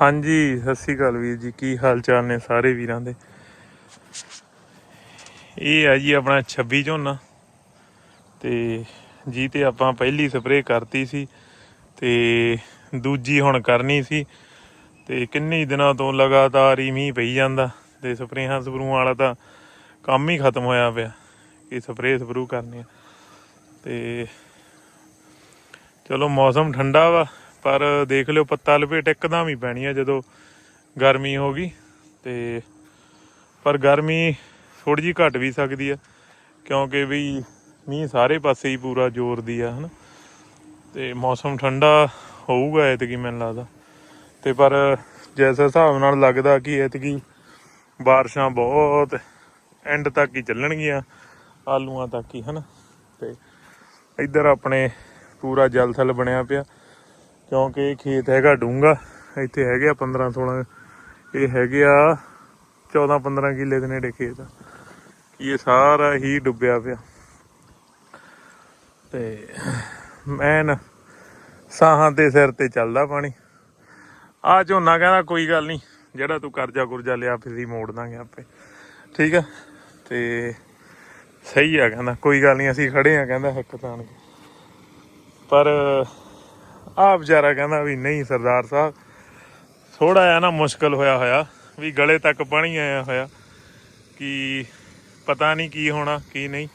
ਹਾਂਜੀ, ਸਤਿ ਸ੍ਰੀ ਅਕਾਲ ਵੀਰ ਜੀ। ਕੀ ਹਾਲ ਚਾਲ ਨੇ ਸਾਰੇ ਵੀਰਾਂ ਦੇ? ਇਹ ਆ ਜੀ ਆਪਣਾ 26 ਝੋਨਾ। ਤੇ ਜੀ ਤੇ ਆਪਾਂ ਪਹਿਲੀ ਸਪਰੇਅ ਕਰਤੀ ਸੀ ਤੇ ਦੂਜੀ ਹੁਣ ਕਰਨੀ ਸੀ। ਤੇ ਕਿੰਨੇ ਦਿਨਾਂ ਤੋਂ ਲਗਾਤਾਰ ਹੀ ਮੀਂਹ ਪਈ ਜਾਂਦਾ ਤੇ ਸਪਰੇਹਾਂ ਸਪਰੂਆਂ ਵਾਲਾ ਤਾਂ ਕੰਮ ਹੀ ਖਤਮ ਹੋਇਆ ਪਿਆ ਕਿ ਸਪਰੇ ਸਪਰੂ ਕਰਨੀ ਤੇ ਚਲੋ ਮੌਸਮ ਠੰਡਾ ਵਾ। ਪਰ ਦੇਖ ਲਿਓ ਪੱਤਾ ਲਪੇਟ ਇੱਕਦਮ ਹੀ ਪੈਣੀ ਆ ਜਦੋਂ ਗਰਮੀ ਹੋ ਗਈ ਤੇ ਪਰ ਗਰਮੀ ਥੋੜੀ ਜਿਹੀ ਘਟ ਵੀ ਸਕਦੀ ਆ, ਕਿਉਂਕਿ ਵੀ ਮੀਂਹ ਸਾਰੇ ਪਾਸੇ ਹੀ ਪੂਰਾ ਜ਼ੋਰ ਦੀ ਆ, ਹਨਾ। ਤੇ ਮੌਸਮ ਠੰਡਾ ਹੋਊਗਾ ਐਤਕੀ ਮੈਨੂੰ ਲੱਗਦਾ। ਤੇ ਪਰ ਜੈਸੇ ਹਿਸਾਬ ਨਾਲ ਲੱਗਦਾ ਕਿ ਐਤਕੀ ਬਾਰਿਸ਼ਾਂ ਬਹੁਤ ਐਂਡ ਤੱਕ ਹੀ ਚੱਲਣਗੀਆਂ, ਆਲੂਆਂ ਤੱਕ ਹੀ, ਹਨਾ। ਤੇ ਇੱਧਰ ਆਪਣੇ ਪੂਰਾ ਜਲ ਥਲ ਬਣਿਆ ਪਿਆ। ਕਿਉਂਕਿ ਇਹ ਖੇਤ ਹੈਗਾ ਡੂੰਗਾ ਇੱਥੇ ਹੈਗੇ ਆ 15 16 ਇਹ ਹੈਗੇ ਆ 14 15 ਕਿੱਲੇ ਦੇ ਨੇੜੇ ਖੇਤ। ਇਹ ਸਾਰਾ ਹੀ ਡੁੱਬਿਆ ਪਿਆ। ਤੇ ਮੈਨ ਸਾਹਾਂ ਦੇ ਸਿਰ ਤੇ ਚੱਲਦਾ ਪਾਣੀ। ਆ ਝੋਨਾ ਕਹਿੰਦਾ ਕੋਈ ਗੱਲ ਨਹੀਂ, ਜਿਹੜਾ ਤੂੰ ਕਰਜ਼ਾ ਕੁਰਜ਼ਾ ਲਿਆ ਫਿਰ ਹੀ ਮੋੜ ਦਾਂਗੇ ਆਪੇ। ਠੀਕ ਆ? ਤੇ ਸਹੀ ਆ ਕਹਿੰਦਾ, ਕੋਈ ਗੱਲ ਨਹੀਂ, ਅਸੀਂ ਖੜੇ ਆ ਕਹਿੰਦਾ ਹੱਕ ਤਾਣ ਕੇ ਪਰ ਆ ਵਿਚਾਰਾ ਕਹਿੰਦਾ ਵੀ ਨਹੀਂ ਸਰਦਾਰ ਸਾਹਿਬ ਥੋੜਾ ਜਿਹਾ ਨਾ ਮੁਸ਼ਕਲ ਹੋਇਆ ਹੋਇਆ, ਵੀ ਗਲੇ ਤੱਕ ਪਾਣੀ ਆਇਆ ਹੋਇਆ, ਕਿ ਪਤਾ ਨਹੀਂ ਕੀ ਹੋਣਾ, ਕੀ ਨਹੀਂ।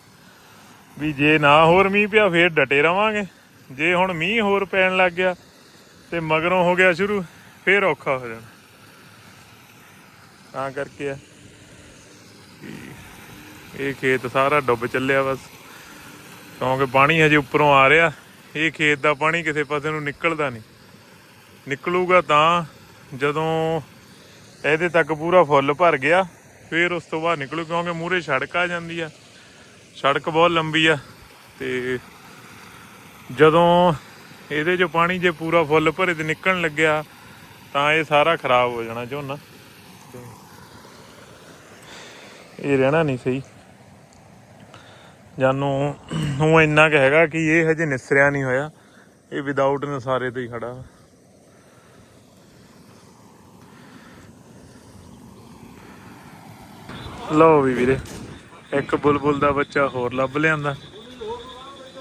ਵੀ ਜੇ ਨਾ ਹੋਰ ਮੀਂਹ ਪਿਆ, ਫੇਰ ਡਟੇ ਰਵਾਂਗੇ। ਜੇ ਹੁਣ ਮੀਂਹ ਹੋਰ ਪੈਣ ਲੱਗ ਗਿਆ, ਤੇ ਮਗਰੋਂ ਹੋ ਗਿਆ ਸ਼ੁਰੂ, ਫੇਰ ਔਖਾ ਹੋ ਜਾਣਾ। ਤਾਂ ਕਰਕੇ ਆ ਇਹ ਖੇਤ ਸਾਰਾ ਡੁੱਬ ਚੱਲਿਆ ਬਸ। ਕਿਉਂਕਿ ਪਾਣੀ ਹਜੇ ਉੱਪਰੋਂ ਆ ਰਿਹਾ। ਇਹ ਖੇਤ ਦਾ ਪਾਣੀ ਕਿਸੇ ਪਾਸੇ ਨੂੰ ਨਿਕਲਦਾ ਨਹੀਂ। ਨਿਕਲੂਗਾ ਤਾਂ ਜਦੋਂ ਇਹਦੇ ਤੱਕ ਪੂਰਾ ਫੁੱਲ ਭਰ ਗਿਆ, ਫਿਰ ਉਸ ਤੋਂ ਬਾਅਦ ਨਿਕਲੂ ਕਿਉਂਕਿ ਮੂਰੇ ਸੜਕ ਆ ਜਾਂਦੀ ਆ। ਸੜਕ ਬਹੁਤ ਲੰਬੀ ਆ ਤੇ ਜਦੋਂ ਇਹਦੇ ਚੋਂ ਪਾਣੀ ਜੇ ਪੂਰਾ ਫੁੱਲ ਭਰੇ ਤੇ ਨਿਕਲਣ ਲੱਗਿਆ, ਤਾਂ ਇਹ ਸਾਰਾ ਖਰਾਬ ਹੋ ਜਾਣਾ ਝੋਨਾ। ਇਹ ਰਹਿਣਾ ਨਹੀਂ ਸਹੀ। ਜਾਨੂੰ ਉਹ ਇੰਨਾ ਕੁ ਹੈਗਾ ਕਿ ਇਹ ਹਜੇ ਨਿਸਰਿਆ ਨਹੀਂ ਹੋਇਆ। ਇਹ ਵਿਦਆਊਟ ਨਸਾਰੇ ਤੇ ਹੀ ਖੜਾ। ਲਓ ਵੀ ਵੀਰੇ, ਇੱਕ ਬੁਲਬੁਲ ਦਾ ਬੱਚਾ ਹੋਰ ਲੱਭ ਲਿਆਂਦਾ।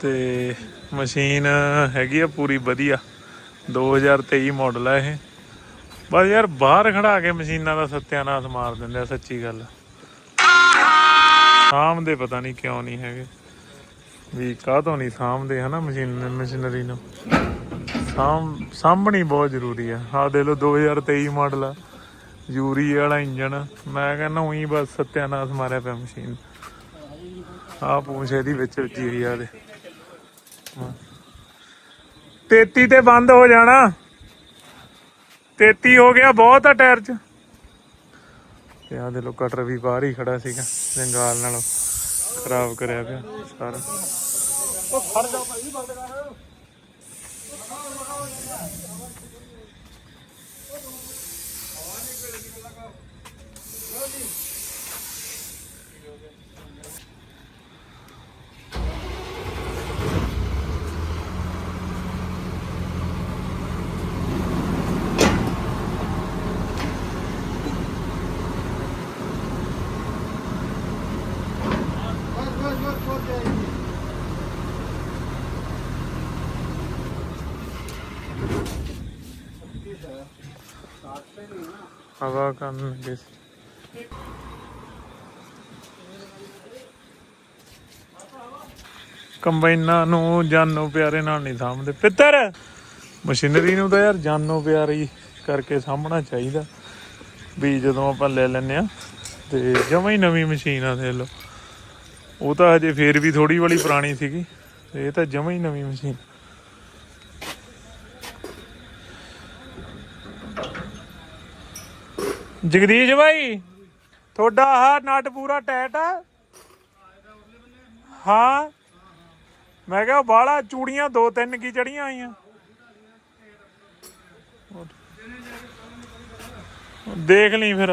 ਤੇ ਮਸ਼ੀਨ ਹੈਗੀ ਆ ਪੂਰੀ ਵਧੀਆ। 2023 ਮਾਡਲ ਆ ਇਹ। ਬਸ ਯਾਰ ਬਾਹਰ ਖੜਾ ਕੇ ਮਸ਼ੀਨਾਂ ਦਾ ਸੱਤਿਆਨਾਸ਼ ਮਾਰ ਦਿੰਦੇ ਆ, ਸੱਚੀ ਗੱਲ। ਸਾਂਭਦੇ ਪਤਾ ਨਹੀਂ ਕਿਉਂ ਨਹੀਂ ਹੈਗੇ। ਵੀ ਕਾਹਤੋਂ ਨਹੀਂ ਸਾਂਭਦੇ ਹਨਾ ਮਸ਼ੀਨ, ਮਸ਼ੀਨਰੀ ਨੂੰ। ਸਾਂਭ, ਸਾਂਭਣੀ ਬਹੁਤ ਜ਼ਰੂਰੀ ਆ। ਆਹ ਦੇ ਲਓ 2023 ਮਾਡਲ ਆ। ਯੂਰੀ ਵਾਲਾ ਇੰਜਨ ਮੈਂ ਕਹਿੰਦਾ ਉਹੀ ਬਸ ਸਤਿਆਨਾਸ ਮਾਰਿਆ ਪਿਆ ਮਸ਼ੀਨ। ਆਹ ਪੂੰਛ ਇਹਦੀ ਵਿੱਚ ਵੱਜੀ ਆ ਦੇ 33 ਤੇ ਬੰਦ ਹੋ ਜਾਣਾ। 33 ਹੋ ਗਿਆ ਬਹੁਤ ਆ ਟਾਇਰ 'ਚ। ਤੇ ਆਹ ਦੇ ਲੋ ਕਟਰ ਵੀ ਬਾਹਰ ਹੀ ਖੜਾ ਸੀਗਾ, ਜੰਗਾਲ ਨਾਲ ਖਰਾਬ ਕਰਿਆ ਪਿਆ ਸਾਰਾ। ਹਵਾ ਕਰਨ ਲੱਗੇ ਕੰਬਾਈਨਾਂ ਨੂੰ ਜਾਨੋ ਪਿਆਰੇ ਨਾਲ ਨਹੀਂ ਸਾਂਭਦੇ। ਪਿੱਤਰ, ਮਸ਼ੀਨਰੀ ਨੂੰ ਤਾਂ ਯਾਰ ਜਾਨੋ ਪਿਆਰੀ ਕਰਕੇ ਸਾਂਭਣਾ ਚਾਹੀਦਾ। ਵੀ ਜਦੋਂ ਆਪਾਂ ਲੈ ਲੈਨੇ ਆ ਤੇ ਜਮਾ ਹੀ ਨਵੀਂ ਮਸ਼ੀਨ ਆ ਦੇ ਲਓ। ਉਹ ਤਾਂ ਹਜੇ ਫੇਰ ਵੀ ਥੋੜੀ ਵਾਲੀ ਪੁਰਾਣੀ ਸੀਗੀ ਇਹ ਤਾਂ ਜਮਾਂ ਹੀ ਨਵੀਂ ਮਸ਼ੀਨ। ਜਗਦੀਸ਼ ਭਾਈ ਤੁਹਾਡਾ ਆਹ ਨਟ ਪੂਰਾ ਟਾਈਟ ਆ? ਹਾਂ। ਮੈਂ ਕਿਹਾ ਬਾਹਲਾ ਚੂੜੀਆਂ ਦੋ ਤਿੰਨ ਕੀ ਚੜੀਆਂ ਆਈਆਂ ਦੇਖ ਲਈ ਫਿਰ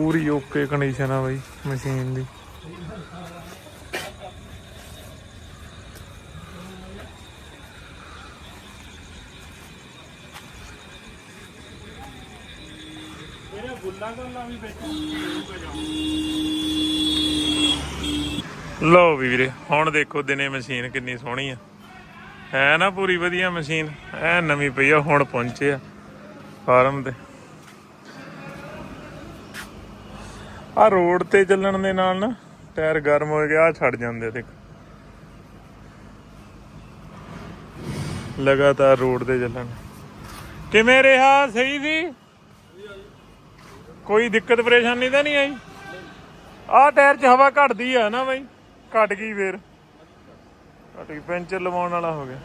ਪੂਰੀ ਓਕੇ ਕੰਡੀਸ਼ਨ ਆ ਬਾਈ ਮਸ਼ੀਨ ਦੀ। ਇਹਨੇ ਗੁੱਲਾ ਗੱਲਾਂ ਵੀ ਵਿੱਚ ਲਓ ਵੀ ਵੀਰੇ, ਹੁਣ ਦੇਖੋ ਦਿਨੇ ਮਸ਼ੀਨ ਕਿੰਨੀ ਸੋਹਣੀ ਆ। ਹੈ ਨਾ ਪੂਰੀ ਵਧੀਆ ਮਸ਼ੀਨ ਐ ਨਵੀਂ ਪਈ ਆ, ਹੁਣ ਪਹੁੰਚੇ ਆ। ਫਾਰਮ ਤੇ। ਆ ਰੋਡ ਤੇ ਚੱਲਣ ਦੇ ਨਾਲ ਨਾ ਟਾਇਰ ਗਰਮ ਹੋ ਗਿਆ ਆ ਛੱਡ ਜਾਂਦੇ ਦੇਖ। ਲਗਾਤਾਰ ਰੋਡ ਤੇ ਚੱਲਣ। ਕਿਵੇਂ ਰਿਹਾ? ਸਹੀ ਸੀ? ਕੋਈ ਦਿੱਕਤ, ਪਰੇਸ਼ਾਨੀ ਤਾਂ ਨਹੀਂ ਆਈ? ਆਹ ਟਾਇਰ 'ਚ ਹਵਾ ਘਟਦੀ ਆ ਨਾ ਬਾਈ, ਘਟ ਗਈ ਫੇਰ। ਘਟ ਗਈ, ਪੈਂਚਰ ਲਵਾਉਣ ਵਾਲਾ ਹੋ ਗਿਆ।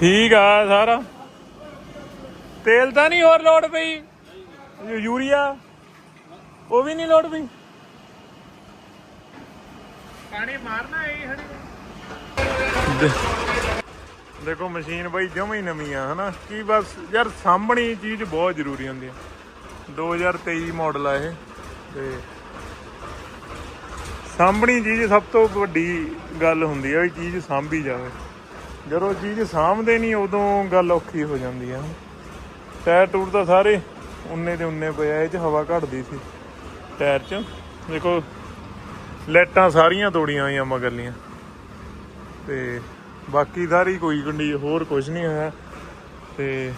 ਠੀਕ ਆ ਸਾਰਾ। ਤੇਲ ਤਾਂ ਨਹੀਂ ਹੋਰ ਲੋੜ ਪਈ। ਯੂਰੀਆ ਉਹ ਵੀ ਨਹੀਂ ਲੋੜ ਪਈ। ਪਾਣੀ ਮਾਰਨਾ ਇਹ ਹਣੀ। ਦੇਖੋ ਮਸ਼ੀਨ ਬਾਈ ਜਮਾਂ ਹੀ ਨਵੀਂ ਆ ਹਨਾ। ਕੀ ਬਸ ਯਾਰ ਸਾਂਭਣੀ ਚੀਜ਼ ਬਹੁਤ ਜ਼ਰੂਰੀ ਹੁੰਦੀ ਆ। 2023 ਮਾਡਲ ਆ ਇਹ ਤੇ ਸਾਂਭਣੀ ਚੀਜ਼ ਸਭ ਤੋਂ ਵੱਡੀ ਗੱਲ ਹੁੰਦੀ ਆ ਵੀ ਚੀਜ਼ ਸਾਂਭੀ ਜਾਵੇ। ਜਦੋਂ ਚੀਜ਼ ਸਾਂਭਦੇ ਨਹੀਂ ਉਦੋਂ ਗੱਲ ਔਖੀ ਹੋ ਜਾਂਦੀ ਆ। ਟਾਇਰ ਟੂਰ ਤਾਂ ਸਾਰੇ ਉਨੇ ਦੇ ਉਨੇ ਪਏ ਆ, ਇਹ ਚ ਹਵਾ ਘਟਦੀ ਸੀ। ਟਾਇਰ ਚ। ਦੇਖੋ, ਲਾਈਟਾਂ ਸਾਰੀਆਂ ਤੋੜੀਆਂ ਹੋਈਆਂ ਮਗਰਲੀਆਂ ਤੇ ਬਾਕੀ ਸਾਰੀ ਕੋਈ ਕੰਡੀ, ਹੋਰ ਕੁਝ ਨਹੀਂ ਹੋਇਆ। ਤੇ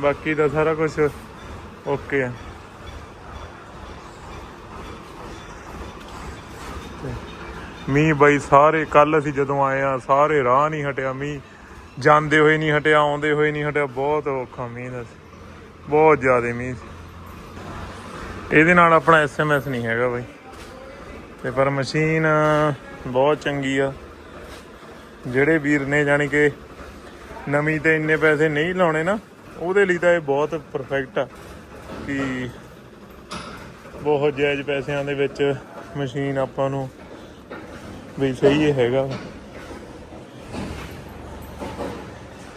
ਬਾਕੀ ਦਾ ਸਾਰਾ ਕੁਝ ਓਕੇ ਆ। ਮੀਂਹ ਬਾਈ ਸਾਰੇ ਕੱਲ ਅਸੀਂ ਜਦੋਂ ਆਏ ਆ, ਸਾਰੇ ਰਾਹ ਨਹੀਂ ਹਟਿਆ ਮੀਂਹ। ਜਾਂਦੇ ਹੋਏ ਨਹੀਂ ਹਟਿਆ, ਆਉਂਦੇ ਹੋਏ ਨਹੀਂ ਹਟਿਆ, ਬਹੁਤ ਔਖਾ ਮੀਂਹ ਦਾ ਬਹੁਤ ਜ਼ਿਆਦਾ ਮੀਂਹ ਇਹਦੇ ਨਾਲ ਆਪਣਾ ਐਸਐਮਐਸ ਨਹੀਂ ਹੈਗਾ ਬਾਈ। ਤੇ ਪਰ ਮਸ਼ੀਨ ਬਹੁਤ ਚੰਗੀ ਆ। ਜਿਹੜੇ ਵੀਰ ਨੇ ਜਾਣੀ ਕਿ ਨਵੀਂ ਤੇ ਇੰਨੇ ਪੈਸੇ ਨਹੀਂ ਲਾਉਣੇ ਨਾ, ਉਹਦੇ ਲਈ ਤਾਂ ਇਹ ਬਹੁਤ ਪਰਫੈਕਟ ਆ ਕਿ ਬਹੁਤ ਜਾਇਜ਼ ਪੈਸਿਆਂ ਦੇ ਵਿੱਚ ਮਸ਼ੀਨ ਆਪਾਂ ਨੂੰ ਵੀ ਸਹੀ ਇਹ ਹੈਗਾ ਵਾ।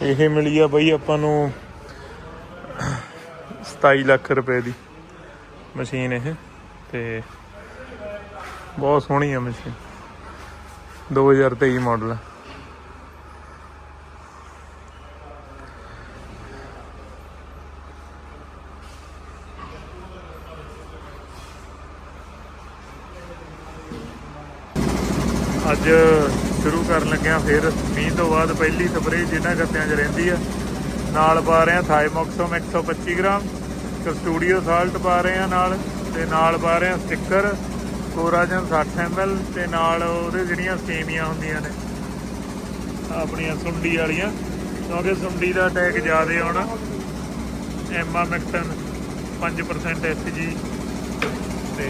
ਇਹ ਮਿਲੀ ਆ ਬਈ ਆਪਾਂ ਨੂੰ 27 ਲੱਖ ਰੁਪਏ ਦੀ ਮਸ਼ੀਨ ਇਹ, ਤੇ ਬਹੁਤ ਸੋਹਣੀ ਆ ਮਸ਼ੀਨ। 2023 ਮਾਡਲ ਆ। ਅੱਜ ਸ਼ੁਰੂ ਕਰਨ ਲੱਗਿਆ, ਫਿਰ ਮੀਂਹ ਤੋਂ ਬਾਅਦ ਪਹਿਲੀ ਸਪਰੇਅ ਜਿਹਨਾਂ ਗੱਤਿਆਂ 'ਚ ਰਹਿੰਦੀ ਆ। ਨਾਲ ਪਾ ਰਹੇ ਆ ਥਾਈਮੋਕਸਮ 125 ਗ੍ਰਾਮ ਕਸਟੂਡੀਓ ਸਾਲਟ ਪਾ ਰਹੇ ਆ ਨਾਲ, ਤੇ ਨਾਲ ਪਾ ਰਹੇ ਆ ਸਟਿੱਕਰ ਕੋਰਾਜਨ 60 ml ਤੇ ਨਾਲ ਉਹਦੇ ਜਿਹੜੀਆਂ ਸੇਮੀਆਂ ਹੁੰਦੀਆਂ ਨੇ, ਆਪਣੀਆਂ ਸੁੰਡੀ ਵਾਲੀਆਂ, ਕਿਉਂਕਿ ਸੁੰਡੀ ਦਾ ਅਟੈਕ ਜ਼ਿਆਦਾ ਆਉਣਾ। ਐਮਾਮੈਕਟਨ 5% ਐਸਜੀ ਤੇ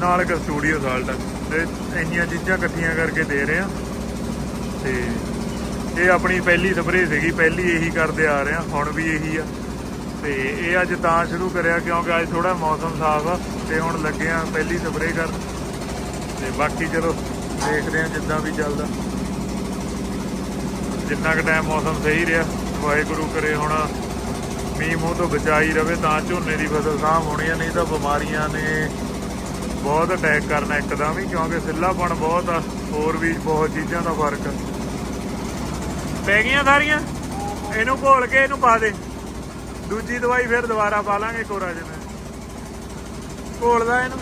ਨਾਲ ਕਸਟੂਡੀਓ ਸਾਲਟ ਤੇ ਇੰਨੀਆਂ ਚੀਜ਼ਾਂ ਇਕੱਠੀਆਂ ਕਰਕੇ ਦੇ ਰਹੇ ਆ ਤੇ ਇਹ ਆਪਣੀ ਪਹਿਲੀ ਸਪਰੇਅ ਸੀਗੀ, ਪਹਿਲੀ ਇਹੀ ਕਰਦੇ ਆ ਰਹੇ ਆ ਹੁਣ ਵੀ ਇਹੀ ਆ। ਤੇ ਇਹ ਅੱਜ ਤਾਂ ਸ਼ੁਰੂ ਕਰਿਆ ਕਿਉਂਕਿ ਅੱਜ ਥੋੜਾ ਮੌਸਮ ਸਾਫ਼ ਆ ਤੇ ਹੁਣ ਲੱਗੇ ਆ ਪਹਿਲੀ ਸਪਰੇਅ ਕਰਨ। ਤੇ ਬਾਕੀ ਚਲੋ ਦੇਖਦੇ ਆ ਜਿੱਦਾਂ ਵੀ ਚੱਲਦਾ। ਜਿੰਨਾ ਕੁ ਟਾਈਮ ਮੌਸਮ ਸਹੀ ਰਿਹਾ, ਵਾਹਿਗੁਰੂ ਕਰੇ ਹੁਣ ਮੀਂਹ ਮੂੰਹ ਤੋਂ ਬਚਾਈ ਰਵੇ ਤਾਂ ਝੋਨੇ ਦੀ ਫਸਲ ਸਾਂਭ ਹੋਣੀ ਆ, ਨਹੀਂ ਤਾਂ ਬਿਮਾਰੀਆਂ ਨੇ ਬਹੁਤ ਅਟੈਕ ਕਰਨਾ ਇੱਕਦਮ ਹੀ, ਕਿਉਂਕਿ ਸਿੱਲਾਪਣ ਬਹੁਤ ਆ, ਹੋਰ ਵੀ ਬਹੁਤ ਚੀਜ਼ਾਂ ਦਾ ਫ਼ਰਕ ਆ। ਪੈ ਗਈਆਂ ਸਾਰੀਆਂ? ਇਹਨੂੰ ਘੋਲ ਕੇ ਇਹਨੂੰ ਪਾ ਦੇ। ਦੂਜੀ ਦਵਾਈ ਫਿਰ ਦੁਬਾਰਾ ਪਾ ਲਾਂਗੇ ਕੋਰਾ ਜਨ ਘੋਲਦਾ ਇਹਨੂੰ।